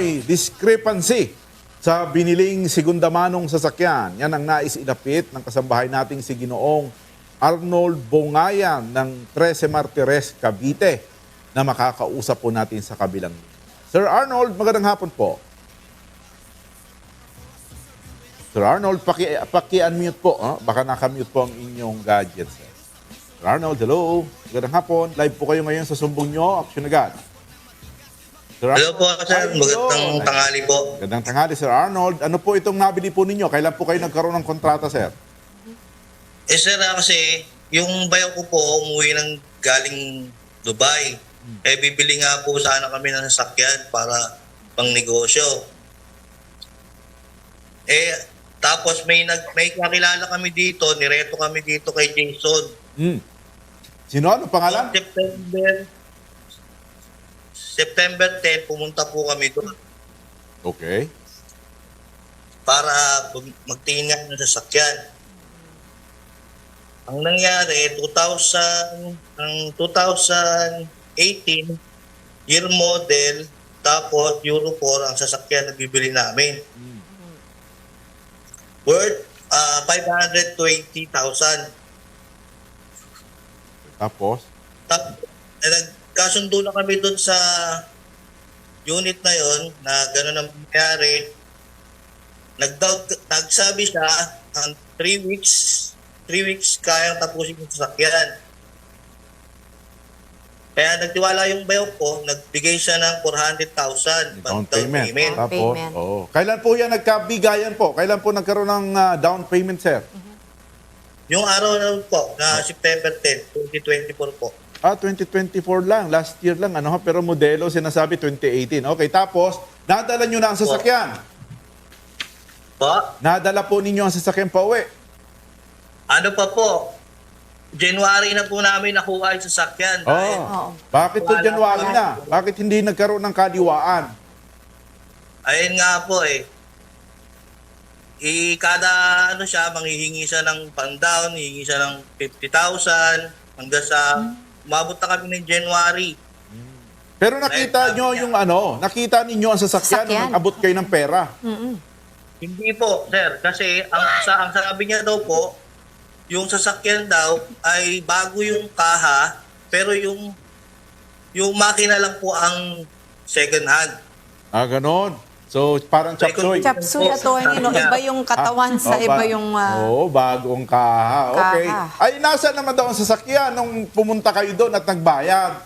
umano'y discrepancy sa biniling segunda manong sasakyan. Yan ang nais inapit ng kasambahay nating si Ginoong Arnold Bongayan ng 13 Martires, Cavite na makakausap po natin sa kabilang. Sir Arnold, magandang hapon po. Sir Arnold, paki, paki-unmute po. ah. Baka nakamute po ang inyong gadget. Sir. Sir Arnold, hello. Magandang hapon. Live po kayo ngayon sa sumbong nyo. Action agad. Sir Hello po, sir. Magandang tanghali po. Magandang tanghali, Sir Arnold. Ano po itong nabili po ninyo? Kailan po kayo nagkaroon ng kontrata, Sir? Eh, sir, ah, kasi yung bayaw ko po, umuwi ng galing Dubai. Eh, bibili nga po sana kami ng sasakyan para pang negosyo. Eh, tapos may nag may kakilala kami dito, nireto kami dito kay Jason. Hmm. Sino? Ano pangalan? September September 10, pumunta po kami doon Okay. para magtingin nga ng sasakyan. Ang nangyari, 2000, ang 2018, year model, tapos Euro 4 ang sasakyan na bibili namin. Worth ah, 520,000. Tapos? Tapos, eh, nagkasundo na kami doon sa unit na yon na gano'n ang nangyari. Nagdaw, nagsabi siya, ang 3 weeks, 3 weeks kayang tapusin yung sasakyan. Kaya nagtiwala yung bayaw ko, nagbigay siya ng 400,000 Down pang payment. Down Tapos? payment. Oo. Kailan po yan nagkabigayan po? Kailan po nagkaroon ng ah, down payment, Sir? Yung araw na po, na September 10, 2024 po. Ah, 2024 lang. Last year lang. Ano, pero modelo sinasabi 2018. Okay, tapos, nadala nyo na ang sasakyan. Po? Nadala po ninyo ang sasakyan pa uwi. Ano pa po? January na po namin nakuha yung sasakyan. dahil- Oh. Bakit po Wala January pa. na? Bakit hindi nagkaroon ng kadiwaan? Ayun nga po eh. I kada ano siya, manghihingi siya ng pan-down, hihingi siya ng 50,000 hanggang sa umabot na kami ng January. Pero nakita Dahil nyo sabi yung ano, nakita ninyo ang sasakyan, Sasakyan. nung abot kayo ng pera. Hindi po, sir, kasi ang sa ang sabi niya daw po, yung sasakyan daw ay bago yung kaha, pero yung yung makina lang po ang second hand. Ah, ganon. So, parang chapsoy. Chapsuy attorney, no? Iba yung katawan sa Oh, iba ba- yung... ah, Oo, bagong kaha. Okay. Kaha. Ay, nasa naman daw ang sasakyan nung pumunta kayo doon at nagbayad?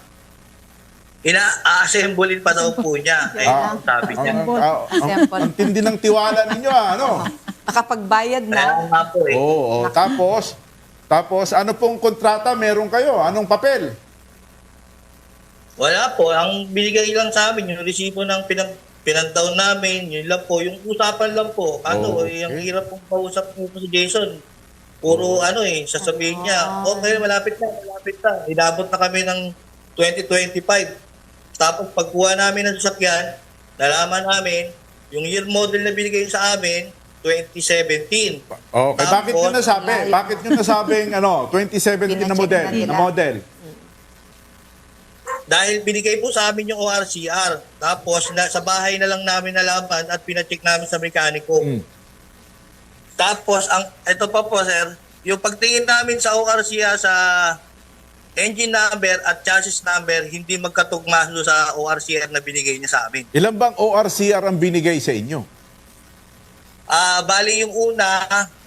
Ina-assemble pa daw po niya. Eh, Ah. sabi niya. Ang, ang, ang, ang tindi ng tiwala ninyo, ah, ano? nakapagbayad na. nga po eh. Oo, oo. tapos, tapos, ano pong kontrata meron kayo? Anong papel? Wala po. Ang binigay lang sa amin, yung resibo ng pinag pinandown namin, yun lang po. Yung usapan lang po. Ano, Oh, eh, ang okay. hirap pong kausap po si Jason. Puro ano eh, sasabihin niya, okay, malapit na, malapit na. Inabot na kami ng 2025. Tapos pagkuha namin ng sasakyan, nalaman namin, yung year model na binigay sa amin, 2017. Okay, bakit nyo Tapos, nasabi? Bakit nyo nasabing ano, 2017 na model? Na model? Dahil binigay po sa amin yung ORCR. Tapos na, sa bahay na lang namin nalaman at pinacheck namin sa mekaniko. Mm. Tapos, ang ito pa po, sir, yung pagtingin namin sa ORCR sa engine number at chassis number, hindi magkatugma sa ORCR na binigay niya sa amin. Ilan bang ORCR ang binigay sa inyo? Ah, bali yung una,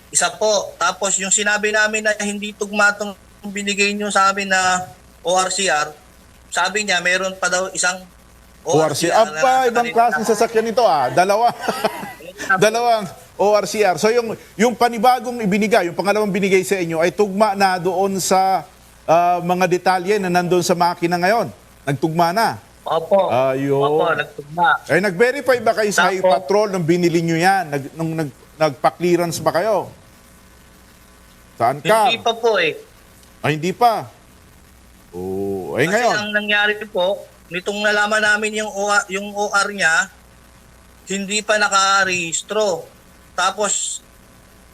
isa po. Tapos yung sinabi namin na hindi tugma tong binigay niyo sa amin na ORCR, sabi niya meron pa daw isang ORCR. na Aba, ibang klaseng sasakyan ito ah. Dalawa. Dalawang ORCR. So yung yung panibagong ibinigay, yung pangalawang binigay sa inyo ay tugma na doon sa ah, mga detalye na nandoon sa makina ngayon. Nagtugma na. Opo. Ayun. Opo, nagtugma. Ay nag-verify ba kayo sa Highway Patrol nung binili nyo yan? Nag, nung nag, nagpa-clearance ba kayo? Saan ka? Hindi pa po eh. Ay, hindi pa. Oo. Ay, Kasi ngayon. ang nangyari po, nitong nalaman namin yung OR, yung OR niya, hindi pa nakarehistro. Tapos,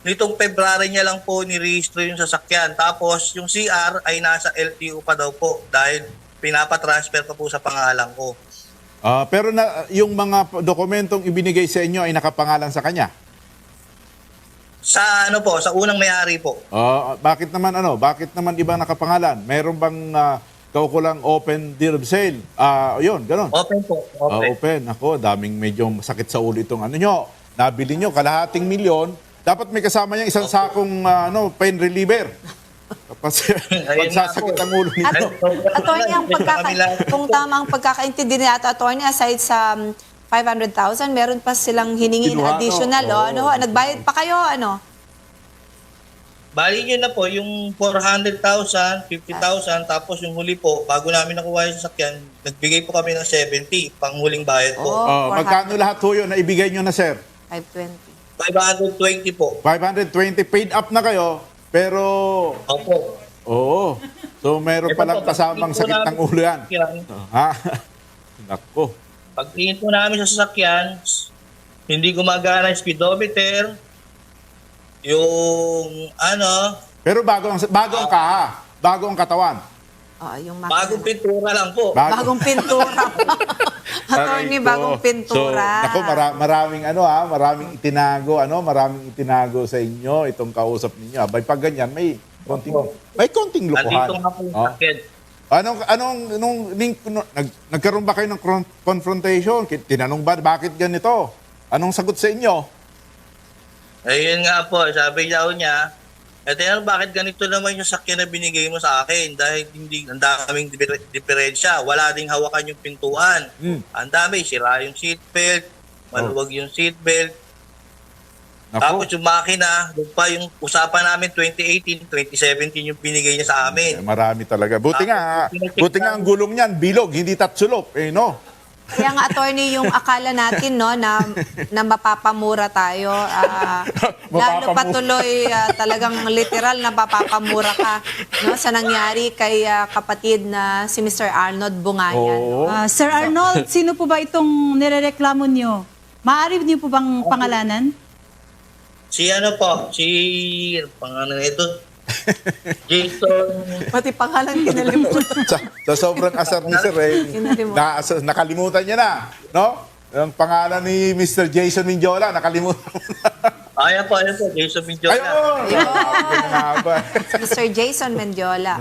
nitong February niya lang po nirehistro yung sasakyan. Tapos, yung CR ay nasa LTO pa daw po dahil pinapatransfer pa po sa pangalan ko. Ah, pero na, yung mga dokumentong ibinigay sa inyo ay nakapangalan sa kanya. Sa ano po, sa unang may-ari po. Ah, bakit naman ano? Bakit naman ibang nakapangalan? Meron bang uh, kaukulang open deal of sale? Ah, yun, ganun. Open po. Ah, Open. open. Ako, daming medyo sakit sa ulo itong ano nyo. Nabili nyo, kalahating milyon. Dapat may kasama niya isang sakong ah, ano, pain reliever. Kasi po. ang ulo At, nito. attorney, ang pagkaka, kung tama ang pagkakaintindi niya at attorney, aside sa um, 500,000, meron pa silang hiningi Kinuha, na additional. no? Oh, ano, ho, nagbayad pa kayo, ano? Bali nyo na po, yung 400,000, 50,000, tapos yung huli po, bago namin nakuha yung sasakyan, nagbigay po kami ng 70, pang huling bayad po. Oh. Oh, magkano lahat ho yun na ibigay nyo na, sir? 520. 520 po. 520 paid up na kayo, pero Opo. oo. So meron Ito palang po, kasamang pag-tingin po sakit ng namin ulo yan. sa sasakyan, Ha? Nako. Pag tingin po namin sa sasakyan, hindi gumagana yung speedometer, yung ano, Pero bago ang bago ang kaha, bago ang katawan. Oh, yung makina. bagong pintura lang po. Bago- Bagong pintura. attorney, Aray ko. bagong pintura. So, nako, mara- maraming ano ha, maraming itinago, ano, maraming itinago sa inyo itong kausap ninyo. Abay pag ganyan, may konting may konting lukuhan. Nandito nga po yung Oh. sasakyan. Anong anong nung link no, nag, nagkaroon ba kayo ng confrontation? Ki- Tinanong ba bakit ganito? Anong sagot sa inyo? Ayun nga po, sabi daw niya, eh tinanong bakit ganito naman yung sakyan na binigay mo sa akin dahil hindi ang daming diper- diferensya. Wala ding hawakan yung pintuan. Hmm. Ang dami, sira yung seatbelt, maluwag yung seatbelt. Tapos Nako. yung makina, doon pa yung usapan namin 2018, 2017 yung binigay niya sa Eh, amin. marami talaga. Buti nga, Tapos, buti nga ang gulong niyan, bilog, hindi tatsulop. Eh, no? Kaya nga, attorney, yung akala natin, no, na, na mapapamura tayo. ah, lalo Mapapamura. pa tuloy, ah, talagang literal na mapapamura ka no, sa nangyari kay ah, kapatid na si Mr. Arnold Bungayan. Oo. Ah, Sir Arnold, sino po ba itong nirereklamo nyo? Maaari niyo po bang pangalanan? Si ano po, si, pangalan ito, Jason, Pati pangalan kinalimutan. sa, sa sobrang asar ni Sir, eh, Kinalimutan. na, nakalimutan niya na. No? Ang pangalan ni Mr. Jason Mindiola, nakalimutan mo na. ayan po, ayan po, Jason Mindiola. Ayun! Mr. Jason Mendiola.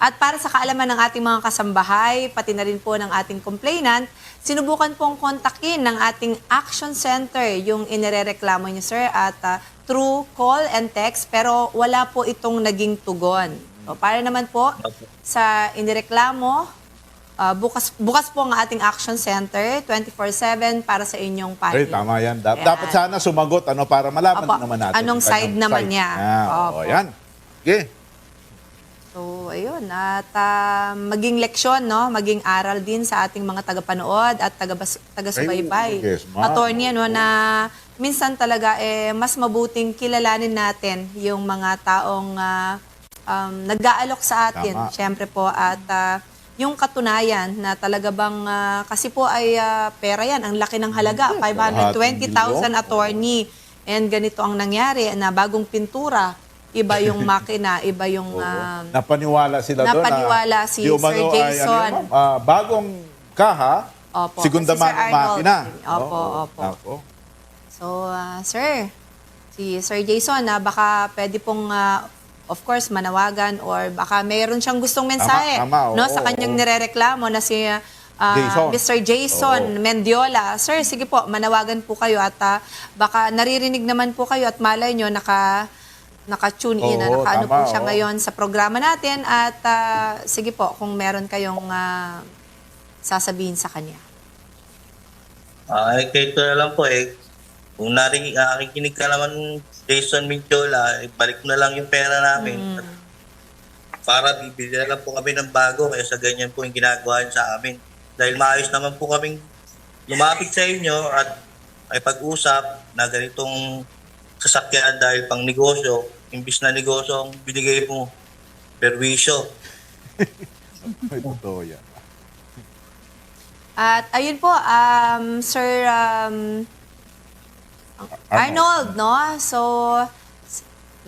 At para sa kaalaman ng ating mga kasambahay, pati na rin po ng ating complainant, sinubukan pong kontakin ng ating action center yung inirereklamo niyo, sir, at ah, through call and text, pero wala po itong naging tugon. So, para naman po sa inireklamo, ah, bukas, bukas po ang ating action center, 24-7 para sa inyong Ay, panig. tama yan. Yan. Dapat sana sumagot ano para malaman Opo. naman natin. Anong yung side naman niya. Ah, Opo. oh, yan. Okay. So, ayun. At ah, maging leksyon, no? Maging aral din sa ating mga tagapanood at tagabas- taga-subaybay. Ay, yes, ma'am. Attorney, ano, na minsan talaga eh, mas mabuting kilalanin natin yung mga taong ah, um, nag-aalok sa atin. Tama. Siyempre po. At ah, yung katunayan na talaga bang, ah, kasi po ay ah, pera yan. Ang laki ng halaga. 520,000 attorney. And ganito ang nangyari na bagong pintura, iba yung makina, iba yung... ah, Napaniwala sila doon. Napaniwala na si Sir ay, Jason. ano, yun, ah, bagong kaha, Opo, segunda si makina. Opo, Oo, opo. So, ah, sir, si Sir Jason, na baka pwede pong, ah, of course, manawagan or baka mayroon siyang gustong mensahe tama, oo, no, sa kanyang oo. nirereklamo na si ah, Jason. Mr. Jason Oo. Mendiola. Sir, sige po, manawagan po kayo at ah, baka naririnig naman po kayo at malay nyo naka naka-tune in, Oo, naka-ano po tama, siya oo. ngayon sa programa natin at ah, sige po, kung meron kayong ah, sasabihin sa kanya. Ay, kaya ito na lang po eh. Kung narinig, nakikinig ka naman Jason Mindiola, eh, balik mo na lang yung pera namin. Para bibili na lang po kami ng bago kaya sa ganyan po yung ginagawa niyo sa amin. Dahil maayos naman po kaming lumapit sa inyo at ay pag-usap na ganitong sasakyan dahil pang negosyo, imbis na negosyo ang binigay mo, perwisyo. Ay, totoo yan. At ayun po, um, Sir um, Arnold, no? So,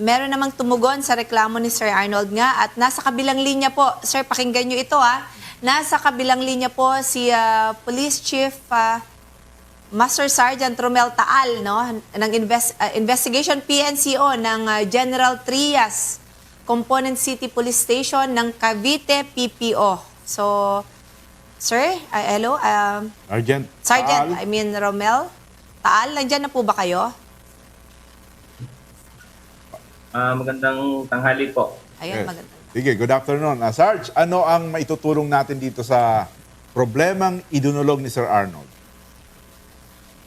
meron namang tumugon sa reklamo ni Sir Arnold nga at nasa kabilang linya po, Sir, pakinggan nyo ito ah. Nasa kabilang linya po si ah, Police Chief ah, Master Sergeant Romel Taal no ng invest- ah, investigation PNCO ng ah, General Trias Component City Police Station ng Cavite PPO. So Sir, ah, hello, um, Sergeant. Sergeant. I mean Romel Taal, nandiyan na po ba kayo? Ah, magandang tanghali po. Ayun, Yes. maganda. Sige, good afternoon. Ah, Sarge, ano ang maitutulong natin dito sa problemang idunulog ni Sir Arnold?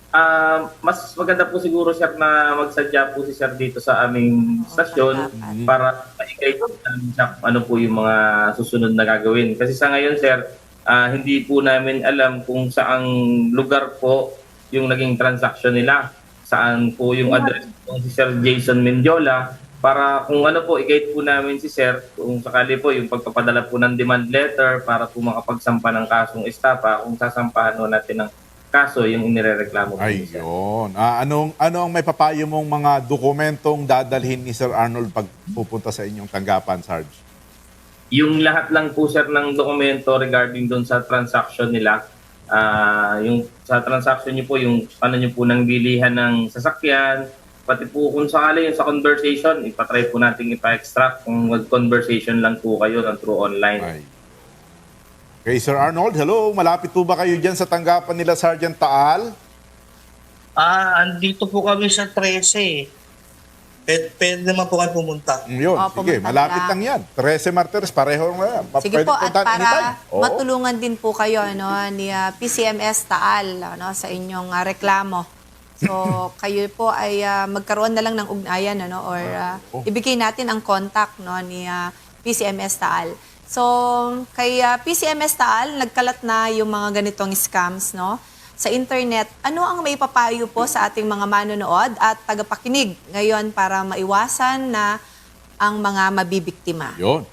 Ah, mas maganda po siguro sir na magsadya po si sir dito sa aming stasyon dapat. para ma-guide po namin siya kung ano po yung mga susunod na gagawin. Kasi sa ngayon sir, ah, hindi po namin alam kung saang lugar po yung naging transaction nila. Saan po yung address po si Sir Jason Mendiola para kung ano po, i-guide po namin si Sir kung sakali po yung pagpapadala po ng demand letter para po makapagsampa ng kasong estapa kung sasampahan po natin ng kaso yung inirereklamo po ni Sir. Ayun. Ah, anong, ano ang may papayo mong mga dokumentong dadalhin ni Sir Arnold pag pupunta sa inyong tanggapan, Sarge? Yung lahat lang po sir ng dokumento regarding doon sa transaction nila, ah yung sa transaction niyo po, yung ano niyo po ng bilihan ng sasakyan, pati po kung sakali yung sa conversation, ipatry po natin ipa-extract kung mag-conversation lang po kayo ng through online. Ay. Okay, Sir Arnold, hello. Malapit po ba kayo dyan sa tanggapan nila Sergeant Taal? Ah, andito po kami sa 13. Pwede, pwede naman po kayo pumunta. Mm, Yun, Oh, sige, pumunta malapit na. lang yan. 13 Martires, pareho na yan. Pa- Sige pwede po, at puntahan anytime. para Oo. matulungan din po kayo ano, ni ah, PCMS Taal ano, sa inyong ah, reklamo. So, kayo po ay ah, magkaroon na lang ng ugnayan ano, or ah, Oh. ibigay natin ang contact no, ni ah, PCMS Taal. So, kay ah, PCMS Taal, nagkalat na yung mga ganitong scams no, sa internet. Ano ang may papayo po sa ating mga manonood at tagapakinig ngayon para maiwasan na ang mga mabibiktima? Yun.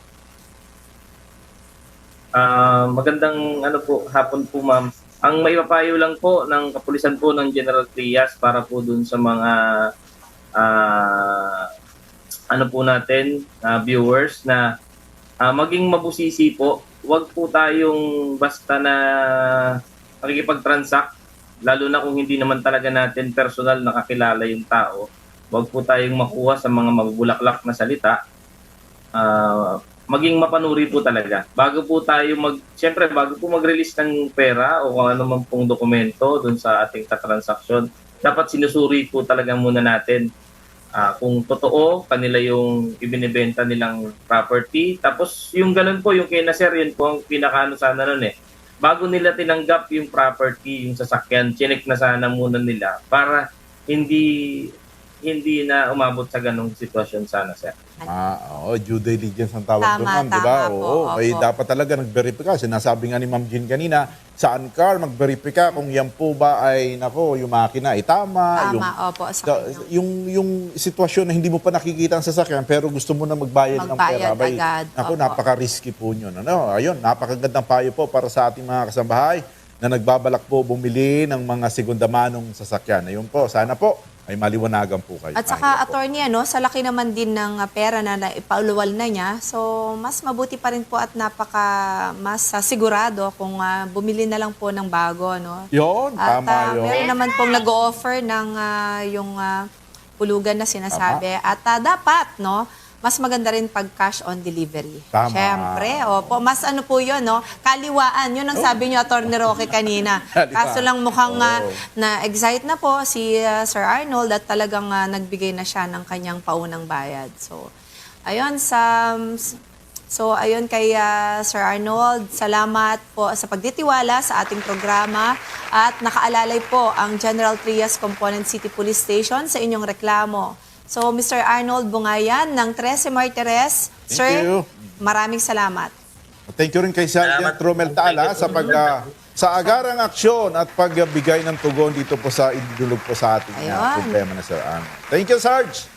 Ah, magandang ano po, hapon po ma'am. Ang maipapayo lang po ng kapulisan po ng General Trias para po dun sa mga ah, ano po natin, ah, viewers na ah, maging mabusisi po. Huwag po tayong basta na nakikipag-transact, lalo na kung hindi naman talaga natin personal nakakilala yung tao. Huwag po tayong makuha sa mga mabubulaklak na salita. Ah, maging mapanuri po talaga. Bago po tayo mag, siyempre bago po mag-release ng pera o kung ano man pong dokumento dun sa ating katransaksyon, dapat sinusuri po talaga muna natin ah, kung totoo kanila yung ibinibenta nilang property. Tapos yung ganun po, yung Nasir, yun po ang pinakaano sana nun eh. Bago nila tinanggap yung property, yung sasakyan, chinek na sana muna nila para hindi hindi na umabot sa ganong sitwasyon sana, sir. Ah, oo, due diligence ang tawag Tama, doon, ma'am, di ba? tama po, Oo, ay opo. dapat talaga nag-verify. Sinasabi nga ni Ma'am Jean kanina, saan car, mag-verify kung yan po ba ay, nako, yung makina ay tama. Tama, yung, opo. Sa yung yung sitwasyon na hindi mo pa nakikita ang sasakyan pero gusto mo na magbayad, ng Magbayad pera. Bay, agad. Ako, Opo. napaka-risky po yun. Ano? Ayun, napakagandang payo po para sa ating mga kasambahay na nagbabalak po bumili ng mga segundamanong sasakyan. Ayun po, sana po ay maliwanagan po kayo. At saka, attorney, ano, sa laki naman din ng uh, pera na naipauluwal na niya, so mas mabuti pa rin po at napaka mas uh, sigurado kung uh, bumili na lang po ng bago. No? Yun, At tama uh, yun. meron naman pong nag-o-offer ng uh, yung uh, pulugan na sinasabi. At uh, dapat, no, mas maganda rin pag cash on delivery. Tama. Siyempre, opo. Mas ano po yun, no? Kaliwaan. Yun ang sabi niyo, Atty. Roque, kanina. Kaso lang mukhang uh, Oo. na-excite na po si uh, Sir Arnold at talagang uh, nagbigay na siya ng kanyang paunang bayad. So, ayun, sa... So, ayun kay uh, Sir Arnold, salamat po sa pagditiwala sa ating programa at nakaalalay po ang General Trias Component City Police Station sa inyong reklamo. So, Mr. Arnold Bungayan ng 13 Martires, Thank Sir, you. maraming salamat. Thank you rin kay Sergeant. Romel Tala sa pag ah, sa agarang aksyon at pagbigay ng tugon dito po sa idulog po sa ating ah, Ayun. problema na Sir Arnold. Thank you, Sarge.